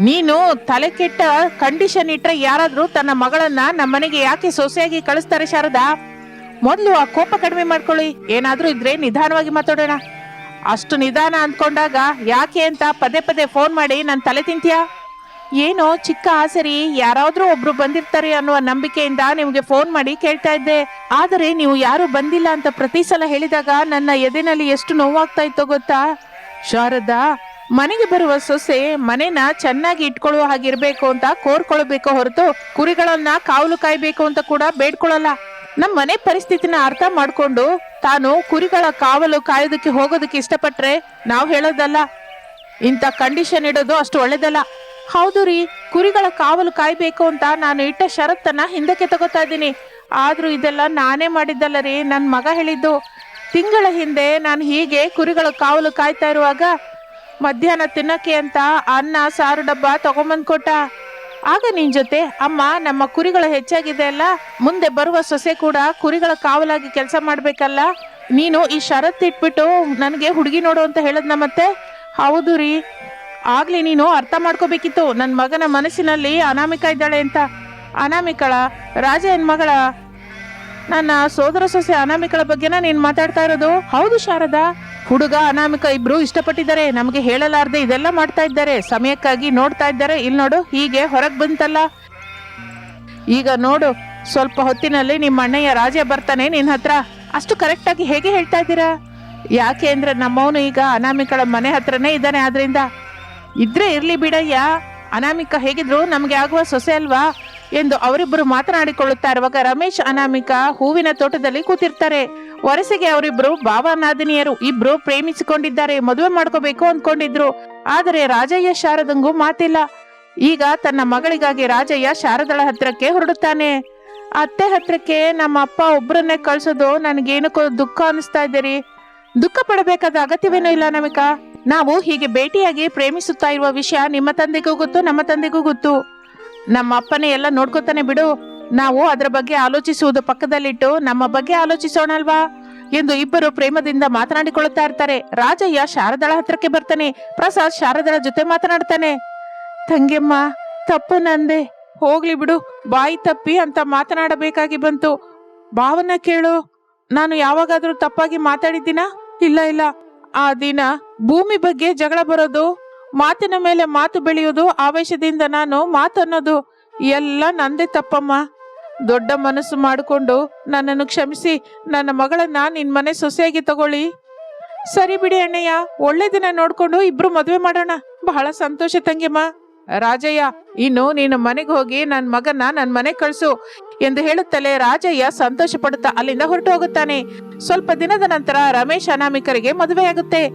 ನೀನು ತಲೆ ಕೆಟ್ಟ ಕಂಡೀಷನ್ ಇಟ್ರೆ ಯಾರಾದ್ರೂ ತನ್ನ ಮಗಳನ್ನ ನಮ್ಮ ಮನೆಗೆ ಯಾಕೆ ಸೊಸೆಯಾಗಿ ಕಳಿಸ್ತಾರೆ ಶಾರದಾ? ಮೊದಲು ಆ ಕೋಪ ಕಡಿಮೆ ಮಾಡ್ಕೊಳ್ಳಿ. ಏನಾದ್ರೂ ಇದ್ರೆ ನಿಧಾನವಾಗಿ ಮಾತಾಡೋಣ. ಅಷ್ಟು ನಿಧಾನ ಅಂದ್ಕೊಂಡಾಗ ಯಾಕೆ ಅಂತ ಪದೇ ಪದೇ ಫೋನ್ ಮಾಡಿ ನಾನು ತಲೆ ತಿಂತೀಯಾ? ಏನೋ ಚಿಕ್ಕ ಆಸರಿ, ಯಾರಾದ್ರೂ ಒಬ್ರು ಬಂದಿರ್ತಾರೆ ಅನ್ನುವ ನಂಬಿಕೆಯಿಂದ ನಿಮ್ಗೆ ಫೋನ್ ಮಾಡಿ ಕೇಳ್ತಾ ಇದ್ದೆ. ಆದರೆ ನೀವು ಯಾರು ಬಂದಿಲ್ಲ ಅಂತ ಪ್ರತಿ ಸಲ ಹೇಳಿದಾಗ ನನ್ನ ಎದೆನಲ್ಲಿ ಎಷ್ಟು ನೋವಾಗ್ತಾ ಇತ್ತೋ ಗೊತ್ತಾ? ಶಾರದಾ, ಮನೆಗೆ ಬರುವ ಸೊಸೆ ಮನೆನ ಚೆನ್ನಾಗಿ ಇಟ್ಕೊಳ್ಳುವ ಹಾಗಿರ್ಬೇಕು ಅಂತ ಕೋರ್ಕೊಳ್ಬೇಕು ಹೊರತು ಕುರಿಗಳನ್ನ ಕಾವಲು ಕಾಯ್ಬೇಕು ಅಂತ ಕೂಡ ಬೇಡ್ಕೊಳ್ಳಲ್ಲ ನಮ್ಮ ಮನೆ ಪರಿಸ್ಥಿತಿನ ಅರ್ಥ ಮಾಡ್ಕೊಂಡು ತಾನು ಕುರಿಗಳ ಕಾವಲು ಕಾಯೋದಕ್ಕೆ ಹೋಗೋದಕ್ಕೆ ಇಷ್ಟಪಟ್ರೆ ನಾವು ಹೇಳೋದಲ್ಲ. ಇಂಥ ಕಂಡೀಷನ್ ಇಡೋದು ಅಷ್ಟು ಒಳ್ಳೇದಲ್ಲ. ಹೌದು ರೀ, ಕುರಿಗಳ ಕಾವಲು ಕಾಯ್ಬೇಕು ಅಂತ ನಾನು ಇಟ್ಟ ಷರತ್ತನ್ನ ಹಿಂದಕ್ಕೆ ತಗೋತಾ ಇದ್ದೀನಿ. ಆದ್ರೂ ಇದೆಲ್ಲ ನಾನೇ ಮಾಡಿದ್ದಲ್ಲ ರೀ ನನ್ನ ಮಗ ಹೇಳಿದ್ದು. ತಿಂಗಳ ಹಿಂದೆ ನಾನು ಹೀಗೆ ಕುರಿಗಳ ಕಾವಲು ಕಾಯ್ತಾ ಇರುವಾಗ ಮಧ್ಯಾಹ್ನ ತಿನ್ನಕ್ಕೆ ಅಂತ ಅನ್ನ, ಸಾರು, ಡಬ್ಬ ತಗೊಂಬಂದ್ಕೊಟ್ಟ ಆಗ ನಿನ್ ಜೊತೆ, ಅಮ್ಮ, ನಮ್ಮ ಕುರಿಗಳು ಹೆಚ್ಚಾಗಿದೆ ಅಲ್ಲ, ಮುಂದೆ ಬರುವ ಸೊಸೆ ಕೂಡ ಕುರಿಗಳ ಕಾವಲಾಗಿ ಕೆಲಸ ಮಾಡ್ಬೇಕಲ್ಲ, ನೀನು ಈ ಷರತ್ತು ಇಟ್ಬಿಟ್ಟು ನನಗೆ ಹುಡುಗಿ ನೋಡು ಅಂತ ಹೇಳದ್ನ ಮತ್ತೆ? ಹೌದು ರೀ ಆಗ್ಲಿ ನೀನು ಅರ್ಥ ಮಾಡ್ಕೋಬೇಕಿತ್ತು. ನನ್ನ ಮಗನ ಮನಸ್ಸಿನಲ್ಲಿ ಅನಾಮಿಕ ಇದ್ದಾಳೆ ಅಂತ. ಅನಾಮಿಕಳ, ರಾಜ ಮಗಳ ನನ್ನ ಸೋದರ ಸೊಸೆ ಅನಾಮಿಕಳ ಬಗ್ಗೆನ ನೀನು ಮಾತಾಡ್ತಾ ಇರೋದು? ಹೌದು ಶಾರದಾ. ಹುಡುಗ, ಅನಾಮಿಕ ಇಬ್ರು ಇಷ್ಟಪಟ್ಟಿದ್ದಾರೆ. ನಮಗೆ ಹೇಳಲಾರ್ದೆ ಇದೆಲ್ಲ ಮಾಡ್ತಾ ಇದ್ದಾರೆ. ಸಮಯಕ್ಕಾಗಿ ನೋಡ್ತಾ ಇದ್ದಾರೆ. ಇಲ್ಲಿ ನೋಡು, ಹೀಗೆ ಹೊರಗ್ ಬಂತಲ್ಲ. ಈಗ ನೋಡು, ಸ್ವಲ್ಪ ಹೊತ್ತಿನಲ್ಲಿ ನಿಮ್ಮ ಅಣ್ಣಯ್ಯ ರಾಜ ಬರ್ತಾನೆ ನಿನ್ನ ಹತ್ರ. ಅಷ್ಟು ಕರೆಕ್ಟಾಗಿ ಹೇಗೆ ಹೇಳ್ತಾ ಇದ್ದೀರಾ? ಯಾಕೆ ಅಂದ್ರೆ ನಮ್ಮವನು ಈಗ ಅನಾಮಿಕಳ ಮನೆ ಹತ್ರನೇ ಇದ್ದಾನೆ ಆದ್ರಿಂದ. ಇದ್ರೆ ಇರ್ಲಿ ಬಿಡಯ್ಯ. ಅನಾಮಿಕ ಹೇಗಿದ್ರು ನಮಗೆ ಆಗುವ ಸೊಸೆ ಅಲ್ವಾ? ಎಂದು ಅವರಿಬ್ಬರು ಮಾತನಾಡಿಕೊಳ್ಳುತ್ತಾ ಇರುವಾಗ ರಮೇಶ್, ಅನಾಮಿಕ ಹೂವಿನ ತೋಟದಲ್ಲಿ ಕೂತಿರ್ತಾರೆ. ವರಸೆಗೆ ಅವರಿಬ್ರು ಭಾವ ನಾದಿನಿಯರು ಇಬ್ರು ಪ್ರೇಮಿಸಿಕೊಂಡಿದ್ದಾರೆ, ಮದುವೆ ಮಾಡ್ಕೋಬೇಕು ಅಂದ್ಕೊಂಡಿದ್ರು ಆದರೆ ರಾಜಯ್ಯ ಶಾರದಂಗೂ ಮಾತಿಲ್ಲ. ಈಗ ತನ್ನ ಮಗಳಿಗಾಗಿ ರಾಜಯ್ಯ ಶಾರದಳ ಹತ್ರಕ್ಕೆ ಹೊರಡುತ್ತಾನೆ. ಅತ್ತೆ ಹತ್ರಕ್ಕೆ ನಮ್ಮ ಅಪ್ಪ ಒಬ್ಬರನ್ನೇ ಕಳ್ಸೋದು ನನಗೇನಕ್ಕೋ ದುಃಖ ಅನಿಸ್ತಾ ಇದ್ದೀರಿ ದುಃಖ ಪಡಬೇಕಾದ ಅಗತ್ಯವೇನೂ ಇಲ್ಲ ನಮಿಕ ನಾವು ಹೀಗೆ ಭೇಟಿಯಾಗಿ ಪ್ರೇಮಿಸುತ್ತಾ ಇರುವ ವಿಷಯ ನಿಮ್ಮ ತಂದೆಗೂ ಗೊತ್ತು, ನಮ್ಮ ತಂದೆಗೂ ಗೊತ್ತು. ನಮ್ಮ ಅಪ್ಪನೇ ಎಲ್ಲ ನೋಡ್ಕೋತಾನೆ ಬಿಡು. ನಾವು ಅದರ ಬಗ್ಗೆ ಆಲೋಚಿಸುವುದು ಪಕ್ಕದಲ್ಲಿಟ್ಟು ನಮ್ಮ ಬಗ್ಗೆ ಆಲೋಚಿಸೋಣ ಅಲ್ವಾ ಎಂದು ಇಬ್ಬರು ಪ್ರೇಮದಿಂದ ಮಾತನಾಡಿಕೊಳ್ಳುತ್ತಾ ಇರ್ತಾರೆ. ರಾಜಯ್ಯ ಶಾರದಳ ಹತ್ರಕ್ಕೆ ಬರ್ತಾನೆ. ಪ್ರಸಾದ್ ಶಾರದಳ ಜೊತೆ ಮಾತನಾಡ್ತಾನೆ. ತಂಗಿಯಮ್ಮ, ತಪ್ಪು ನಂದೆ. ಹೋಗ್ಲಿ ಬಿಡು. ಬಾಯಿ ತಪ್ಪಿ ಅಂತ ಮಾತನಾಡಬೇಕಾಗಿ ಬಂತು. ಭಾವನ ಕೇಳು. ನಾನು ಯಾವಾಗಾದ್ರೂ ತಪ್ಪಾಗಿ ಮಾತಾಡಿದ್ದೀನಾ? ಇಲ್ಲ ಇಲ್ಲ. ಆ ದಿನ ಭೂಮಿ ಬಗ್ಗೆ ಜಗಳ ಬರೋದು, ಮಾತಿನ ಮೇಲೆ ಮಾತು ಬೆಳೆಯೋದು ಆವೇಶದಿಂದ ನಾನು ಮಾತನ್ನೋದು ಎಲ್ಲ ನಂದೇ ತಪ್ಪಮ್ಮ. ದೊಡ್ಡ ಮನಸ್ಸು ಮಾಡಿಕೊಂಡು ನನ್ನನ್ನು ಕ್ಷಮಿಸಿ, ನನ್ನ ಮಗಳನ್ನ ನಿನ್ನ ಮನೆ ಸೊಸೆಯಾಗಿ ತಗೊಳ್ಳಿ. ಸರಿ ಬಿಡಿ ಅಣ್ಣಯ್ಯ ಒಳ್ಳೆ ದಿನ ನೋಡ್ಕೊಂಡು ಇಬ್ರು ಮದುವೆ ಮಾಡೋಣ. ಬಹಳ ಸಂತೋಷ ತಂಗಿಮ್ಮ ರಾಜಯ್ಯ, ಇನ್ನು ನೀನು ಮನೆಗೆ ಹೋಗಿ ನನ್ನ ಮಗನ ನನ್ನ ಮನೆಗೆ ಕಳಿಸು ಎಂದು ಹೇಳುತ್ತಲೇ ರಾಜಯ್ಯ ಸಂತೋಷ ಪಡುತ್ತಾ ಅಲ್ಲಿಂದ ಹೊರಟು ಹೋಗುತ್ತಾನೆ. ಸ್ವಲ್ಪ ದಿನದ ನಂತರ ರಮೇಶ್ ಅನಾಮಿಕರಿಗೆ ಮದುವೆಯಾಗುತ್ತೆ.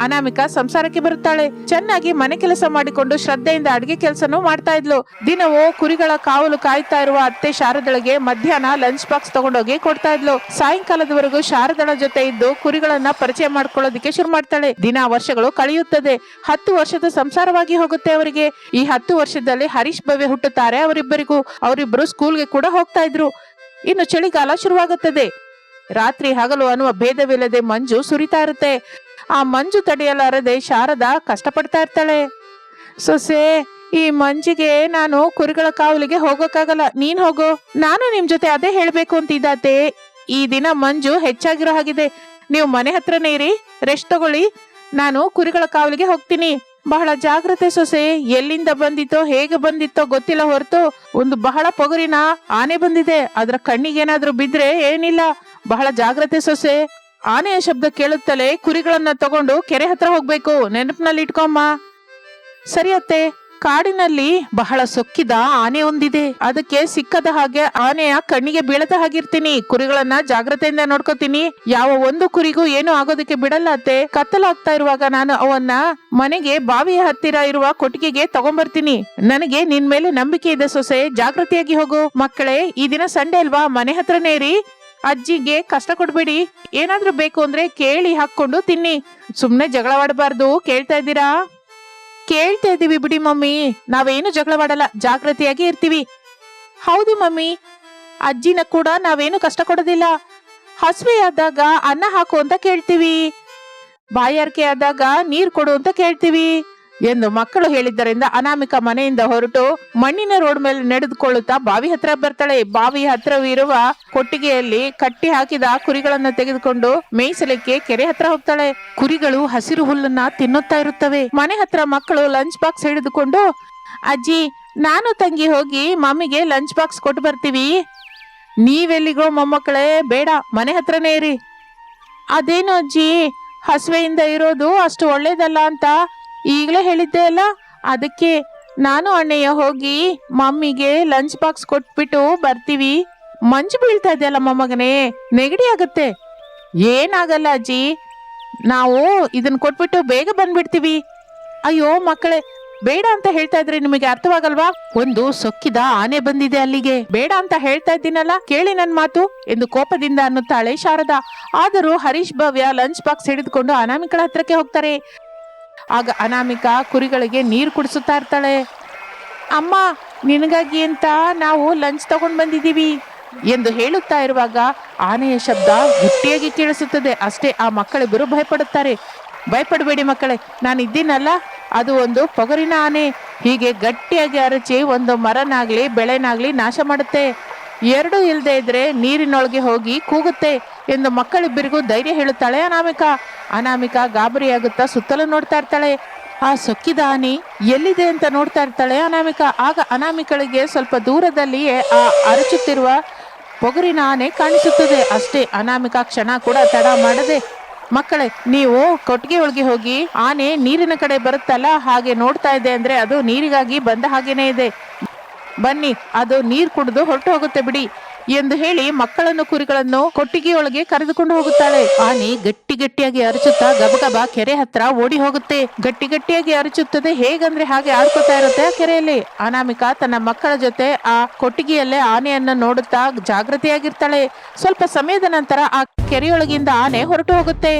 ಅನಾಮಿಕ ಸಂಸಾರಕ್ಕೆ ಬರುತ್ತಾಳೆ. ಚೆನ್ನಾಗಿ ಮನೆ ಕೆಲಸ ಮಾಡಿಕೊಂಡು ಶ್ರದ್ಧೆಯಿಂದ ಅಡಿಗೆ ಕೆಲಸನೂ ಮಾಡ್ತಾ ಇದ್ಲು. ದಿನವೂ ಕುರಿಗಳ ಕಾವಲು ಕಾಯ್ತಾ ಇರುವ ಅತ್ತೆ ಶಾರದಳಿಗೆ ಮಧ್ಯಾಹ್ನ ಲಂಚ್ ಬಾಕ್ಸ್ ತಗೊಂಡೋಗಿ ಕೊಡ್ತಾ ಇದ್ಲು. ಸಾಯಂಕಾಲದವರೆಗೂ ಶಾರದಳ ಜೊತೆ ಇದ್ದು ಕುರಿಗಳನ್ನ ಪರಿಚಯ ಮಾಡ್ಕೊಳ್ಳೋದಿಕ್ಕೆ ಶುರು ಮಾಡ್ತಾಳೆ. ದಿನ ವರ್ಷಗಳು ಕಳೆಯುತ್ತದೆ. ಹತ್ತು ವರ್ಷದ ಸಂಸಾರವಾಗಿ ಹೋಗುತ್ತೆ ಅವರಿಗೆ. ಈ ಹತ್ತು ವರ್ಷದಲ್ಲಿ ಹರೀಶ್ ಭವ್ಯ ಹುಟ್ಟುತ್ತಾರೆ ಅವರಿಬ್ಬರಿಗೂ. ಅವರಿಬ್ಬರು ಸ್ಕೂಲ್ಗೆ ಕೂಡ ಹೋಗ್ತಾ ಇದ್ರು. ಇನ್ನು ಚಳಿಗಾಲ ಶುರುವಾಗುತ್ತದೆ. ರಾತ್ರಿ ಹಗಲು ಅನ್ನುವ ಭೇದವಿಲ್ಲದೆ ಮಂಜು ಸುರಿತಾ ಇರುತ್ತೆ. ಆ ಮಂಜು ತಡೆಯಲಾರದೆ ಶಾರದ ಕಷ್ಟಪಡ್ತಾ ಇರ್ತಾಳೆ. ಸೊಸೆ, ಈ ಮಂಜಿಗೆ ನಾನು ಕುರಿಗಳ ಕಾವಲಿಗೆ ಹೋಗೋಕ್ಕಾಗಲ್ಲ. ನೀನ್ ಹೋಗು. ನಾನು ನಿಮ್ ಜೊತೆ ಅದೇ ಹೇಳ್ಬೇಕು ಅಂತಿದ್ದಾತೆ. ಈ ದಿನ ಮಂಜು ಹೆಚ್ಚಾಗಿರೋ ಹಾಗಿದೆ. ನೀವು ಮನೆ ಹತ್ರನೇ ಇರಿ. ರೆಸ್ಟ್ ತಗೊಳ್ಳಿ. ನಾನು ಕುರಿಗಳ ಕಾವಲಿಗೆ ಹೋಗ್ತೀನಿ. ಬಹಳ ಜಾಗ್ರತೆ ಸೊಸೆ. ಎಲ್ಲಿಂದ ಬಂದಿತ್ತೋ, ಹೇಗೆ ಬಂದಿತ್ತೋ ಗೊತ್ತಿಲ್ಲ ಹೊರತು ಒಂದು ಬಹಳ ಪೊಗರಿನ ಆನೆ ಬಂದಿದೆ. ಅದ್ರ ಕಣ್ಣಿಗೇನಾದ್ರೂ ಬಿದ್ರೆ ಏನಿಲ್ಲ. ಬಹಳ ಜಾಗ್ರತೆ ಸೊಸೆ. ಆನೆಯ ಶಬ್ದ ಕೇಳುತ್ತಲೇ ಕುರಿಗಳನ್ನ ತಗೊಂಡು ಕೆರೆ ಹತ್ರ ಹೋಗ್ಬೇಕು. ನೆನಪಿನಲ್ಲಿ ಇಟ್ಕೊಮ್ಮ. ಸರಿ ಅತ್ತೆ. ಕಾಡಿನಲ್ಲಿ ಬಹಳ ಸೊಕ್ಕಿದ ಆನೆ ಒಂದಿದೆ. ಅದಕ್ಕೆ ಸಿಕ್ಕದ ಹಾಗೆ ಆನೆಯ ಕಣ್ಣಿಗೆ ಬೀಳದ ಹಾಗಿರ್ತೀನಿ. ಕುರಿಗಳನ್ನ ಜಾಗ್ರತೆಯಿಂದ ನೋಡ್ಕೋತೀನಿ. ಯಾವ ಒಂದು ಕುರಿಗೂ ಏನು ಆಗೋದಕ್ಕೆ ಬಿಡಲ್ಲ ಅತ್ತೆ. ಕತ್ತಲಾಗ್ತಾ ಇರುವಾಗ ನಾನು ಅವನ್ನ ಮನೆಗೆ ಬಾವಿಯ ಹತ್ತಿರ ಇರುವ ಕೊಟ್ಟಿಗೆಗೆ ತಗೊಂಬರ್ತೀನಿ. ನನಗೆ ನಿನ್ ಮೇಲೆ ನಂಬಿಕೆ ಇದೆ ಸೊಸೆ. ಜಾಗೃತಿಯಾಗಿ ಹೋಗು. ಮಕ್ಕಳೇ, ಈ ದಿನ ಸಂಡೆ ಅಲ್ವಾ? ಮನೆ ಹತ್ರನೇ ಇರಿ. ಅಜ್ಜಿಗೆ ಕಷ್ಟ ಕೊಡ್ಬೇಡಿ. ಏನಾದ್ರೂ ಬೇಕು ಅಂದ್ರೆ ಕೇಳಿ ಹಾಕೊಂಡು ತಿನ್ನಿ. ಸುಮ್ನೆ ಜಗಳವಾಡಬಾರ್ದು ಕೇಳ್ತಾ ಇದ್ದೀರಾ? ಕೇಳ್ತಾ ಇದೀವಿ ಬಿಡಿ ಮಮ್ಮಿ. ನಾವೇನು ಜಗಳವಾಡಲ್ಲ ಜಾಗೃತಿಯಾಗಿ ಇರ್ತೀವಿ. ಹೌದು ಮಮ್ಮಿ. ಅಜ್ಜಿನ ಕೂಡ ನಾವೇನು ಕಷ್ಟ ಕೊಡೋದಿಲ್ಲ. ಹಸುವೆ ಆದಾಗ ಅನ್ನ ಹಾಕು ಅಂತ ಕೇಳ್ತೀವಿ. ಬಾಯಾರಿಕೆ ಆದಾಗ ನೀರ್ ಕೊಡು ಅಂತ ಕೇಳ್ತೀವಿ. ಎಂದು ಮಕ್ಕಳು ಹೇಳಿದ್ದರಿಂದ ಅನಾಮಿಕ ಮನೆಯಿಂದ ಹೊರಟು ಮಣ್ಣಿನ ರೋಡ್ ಮೇಲೆ ನಡೆದುಕೊಳ್ಳುತ್ತಾ ಬಾವಿ ಹತ್ರ ಬರ್ತಾಳೆ. ಬಾವಿ ಹತ್ರವಿರುವ ಕೊಟ್ಟಿಗೆಯಲ್ಲಿ ಕಟ್ಟಿ ಹಾಕಿದ ಕುರಿಗಳನ್ನು ತೆಗೆದುಕೊಂಡು ಮೇಯಿಸಲಿಕ್ಕೆ ಕೆರೆ ಹತ್ರ ಹೋಗ್ತಾಳೆ. ಕುರಿಗಳು ಹಸಿರು ಹುಲ್ಲನ್ನ ತಿನ್ನುತ್ತಾ ಇರುತ್ತವೆ. ಮನೆ ಹತ್ರ ಮಕ್ಕಳು ಲಂಚ್ ಬಾಕ್ಸ್ ಹಿಡಿದುಕೊಂಡು, ಅಜ್ಜಿ, ನಾನು ತಂಗಿ ಹೋಗಿ ಮಮ್ಮಿಗೆ ಲಂಚ್ ಬಾಕ್ಸ್ ಕೊಟ್ಟು ಬರ್ತೀವಿ. ನೀವೆಲ್ಲಿಗೋ ಮೊಮ್ಮಕ್ಕಳೇ, ಬೇಡ, ಮನೆ ಹತ್ರನೇ ಇರಿ. ಅದೇನು ಅಜ್ಜಿ, ಹಸುವೆಯಿಂದ ಇರೋದು ಅಷ್ಟು ಒಳ್ಳೇದಲ್ಲ ಅಂತ ಈಗಲೇ ಹೇಳಿದ್ದೆ ಅಲ್ಲ? ಅದಕ್ಕೆ ನಾನು ಅಣ್ಣಯ್ಯ ಹೋಗಿ ಮಮ್ಮಿಗೆ ಲಂಚ್ ಬಾಕ್ಸ್ ಕೊಟ್ಬಿಟ್ಟು ಬರ್ತೀವಿ. ಮಂಜು ಬೀಳ್ತಾ ಇದೆಯಲ್ಲ ಮೊಮ್ಮಗನೇ ನೆಗಡಿ ಆಗತ್ತೆ. ಏನಾಗಲ್ಲ ಅಜ್ಜಿ, ನಾವು ಇದನ್ನ ಕೊಟ್ಬಿಟ್ಟು ಬೇಗ ಬಂದ್ಬಿಡ್ತೀವಿ. ಅಯ್ಯೋ ಮಕ್ಕಳೇ, ಬೇಡ ಅಂತ ಹೇಳ್ತಾ ಇದ್ರೆ ನಿಮಗೆ ಅರ್ಥವಾಗಲ್ವಾ? ಒಂದು ಸೊಕ್ಕಿದ ಆನೆ ಬಂದಿದೆ ಅಲ್ಲಿಗೆ. ಬೇಡ ಅಂತ ಹೇಳ್ತಾ ಇದ್ದೀನಲ್ಲ, ಕೇಳಿ ನನ್ ಮಾತು, ಎಂದು ಕೋಪದಿಂದ ಅನ್ನುತ್ತಾಳೆ ಶಾರದಾ. ಆದರೂ ಹರೀಶ್ ಭವ್ಯ ಲಂಚ್ ಬಾಕ್ಸ್ ಹಿಡಿದುಕೊಂಡು ಅನಾಮಿಕಳ ಹತ್ರಕ್ಕೆ ಹೋಗ್ತಾರೆ. ಆಗ ಅನಾಮಿಕ ಕುರಿಗಳಿಗೆ ನೀರು ಕುಡಿಸುತ್ತಾ ಇರ್ತಾಳೆ. ಅಮ್ಮ, ನಿನಗಾಗಿ ಅಂತ ನಾವು ಲಂಚ್ ತಗೊಂಡ್ ಬಂದಿದ್ದೀವಿ ಎಂದು ಹೇಳುತ್ತಾ ಇರುವಾಗ ಆನೆಯ ಶಬ್ದ ಗಟ್ಟಿಯಾಗಿ ಕೇಳಿಸುತ್ತದೆ. ಅಷ್ಟೇ ಆ ಮಕ್ಕಳಿಬ್ಬರು ಭಯಪಡುತ್ತಾರೆ. ಭಯಪಡಬೇಡಿ ಮಕ್ಕಳೇ ನಾನು ಇದ್ದೀನಲ್ಲ ಅದು ಒಂದು ಪೊಗರಿನ ಆನೆ. ಹೀಗೆ ಗಟ್ಟಿಯಾಗಿ ಅರಚಿ ಒಂದು ಮರನಾಗ್ಲಿ, ಬೆಳೆನಾಗ್ಲಿ ನಾಶ ಮಾಡುತ್ತೆ. ಎರಡು ಇಲ್ಲದೆ ಇದ್ರೆ ನೀರಿನೊಳಗೆ ಹೋಗಿ ಕೂಗುತ್ತೆ ಎಂದು ಮಕ್ಕಳಿಬ್ಬರಿಗೂ ಧೈರ್ಯ ಹೇಳುತ್ತಾಳೆ ಅನಾಮಿಕ. ಅನಾಮಿಕ ಗಾಬರಿಯಾಗುತ್ತಾ ಸುತ್ತಲೂ ನೋಡ್ತಾ ಇರ್ತಾಳೆ. ಆ ಸೊಕ್ಕಿದ ಆನೆ ಎಲ್ಲಿದೆ ಅಂತ ನೋಡ್ತಾ ಇರ್ತಾಳೆ ಅನಾಮಿಕ. ಆಗ ಅನಾಮಿಕಳಿಗೆ ಸ್ವಲ್ಪ ದೂರದಲ್ಲಿಯೇ ಆ ಅರಚುತ್ತಿರುವ ಪೊಗರಿನ ಆನೆ ಕಾಣಿಸುತ್ತದೆ. ಅಷ್ಟೇ ಅನಾಮಿಕ ಕ್ಷಣ ಕೂಡ ತಡ ಮಾಡದೆ, ಮಕ್ಕಳೇ, ನೀವು ಕೊಟ್ಟಿಗೆ ಒಳಗೆ ಹೋಗಿ ಆನೆ ನೀರಿನ ಕಡೆ ಬರುತ್ತಲ್ಲ, ಹಾಗೆ ನೋಡ್ತಾ ಇದೆ ಅಂದ್ರೆ ಅದು ನೀರಿಗಾಗಿ ಬಂದ ಹಾಗೇನೆ ಇದೆ. ಬನ್ನಿ, ಅದು ನೀರು ಕುಡಿದು ಹೊರಟು ಹೋಗುತ್ತೆ ಬಿಡಿ ಎಂದು ಹೇಳಿ ಮಕ್ಕಳನ್ನು ಕುರಿಗಳನ್ನು ಕೊಟ್ಟಿಗೆಯೊಳಗೆ ಕರೆದುಕೊಂಡು ಹೋಗುತ್ತಾಳೆ. ಆನೆ ಗಟ್ಟಿ ಗಟ್ಟಿಯಾಗಿ ಅರಚುತ್ತಾ ಗಬಗಬ ಕೆರೆ ಹತ್ರ ಓಡಿ ಹೋಗುತ್ತೆ. ಗಟ್ಟಿ ಗಟ್ಟಿಯಾಗಿ ಅರಚುತ್ತದೆ, ಹೇಗಂದ್ರೆ ಹಾಗೆ ಆಡ್ಕೊತಾ ಇರುತ್ತೆ ಆ ಕೆರೆಯಲ್ಲಿ. ಅನಾಮಿಕಾ ತನ್ನ ಮಕ್ಕಳ ಜೊತೆ ಆ ಕೊಟ್ಟಿಗೆಯಲ್ಲೇ ಆನೆಯನ್ನ ನೋಡುತ್ತಾ ಜಾಗೃತಿಯಾಗಿರ್ತಾಳೆ ಸ್ವಲ್ಪ ಸಮಯದ ನಂತರ ಆ ಕೆರೆಯೊಳಗಿಂದ ಆನೆ ಹೊರಟು ಹೋಗುತ್ತೆ.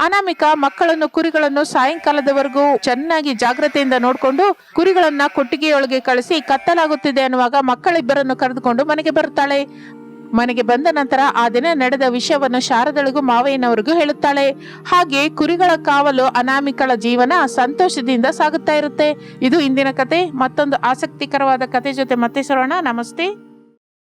ಅನಾಮಿಕ ಮಕ್ಕಳನ್ನು, ಕುರಿಗಳನ್ನು ಸಾಯಂಕಾಲದವರೆಗೂ ಚೆನ್ನಾಗಿ ಜಾಗ್ರತೆಯಿಂದ ನೋಡಿಕೊಂಡು ಕುರಿಗಳನ್ನ ಕೊಟ್ಟಿಗೆಯೊಳಗೆ ಕಳಿಸಿ ಕತ್ತಲಾಗುತ್ತಿದೆ ಅನ್ನುವಾಗ ಮಕ್ಕಳಿಬ್ಬರನ್ನು ಕರೆದುಕೊಂಡು ಮನೆಗೆ ಬರುತ್ತಾಳೆ. ಮನೆಗೆ ಬಂದ ನಂತರ ಆ ದಿನ ನಡೆದ ವಿಷಯವನ್ನು ಶಾರದಳಿಗೂ ಮಾವಯ್ಯನವರಿಗೂ ಹೇಳುತ್ತಾಳೆ. ಹಾಗೆ ಕುರಿಗಳ ಕಾವಲು ಅನಾಮಿಕಳ ಜೀವನ ಸಂತೋಷದಿಂದ ಸಾಗುತ್ತಾ ಇರುತ್ತೆ. ಇದು ಇಂದಿನ ಕತೆ. ಮತ್ತೊಂದು ಆಸಕ್ತಿಕರವಾದ ಕತೆ ಜೊತೆ ಮತ್ತೆ ಸರೋಣ. ನಮಸ್ತೆ.